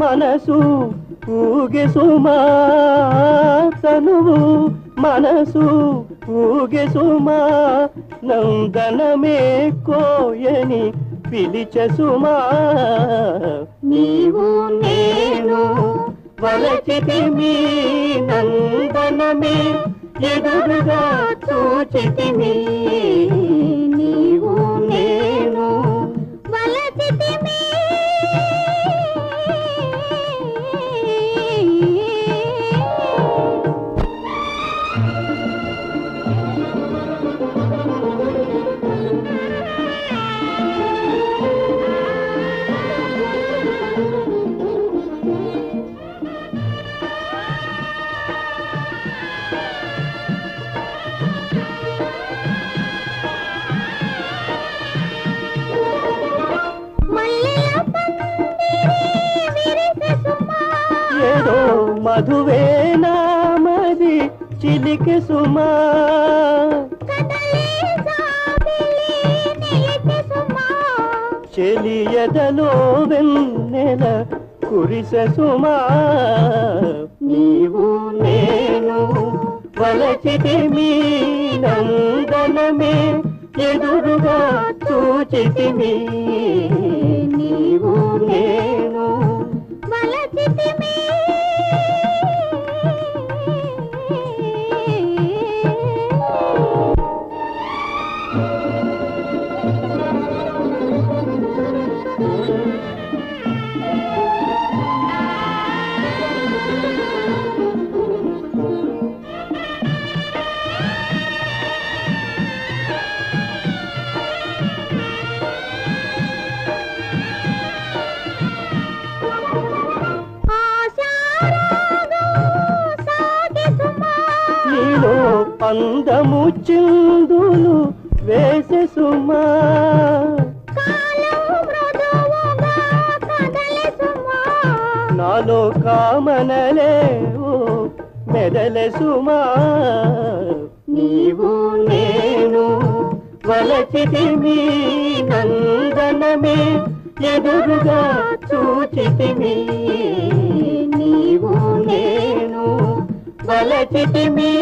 మనసు ఊగే సుమా తనువు మనసు ఊగే సుమా నందనమే కోయని పిలిచ సుమా. నీవు నేను వలచితి మీ నందనమే ఎదురుగా చూచితిమి. ఏదో మధువే నామది చిలికి సుమా. సుమా చెలియదలో వెన్నెల కురిస సుమా. నీవు నేను వలచితి మీ నందనమే ఎదురుగా చూచితిమి నీవు నేను వలచితిమి అందము చిందులు వేసే సుమా. నాలో కామనలేవు మెదల సుమా. నీవు నేను వలచితిమి నందనమే ఎదురుగా చూచితిమి నీవు నేను వలచితిమి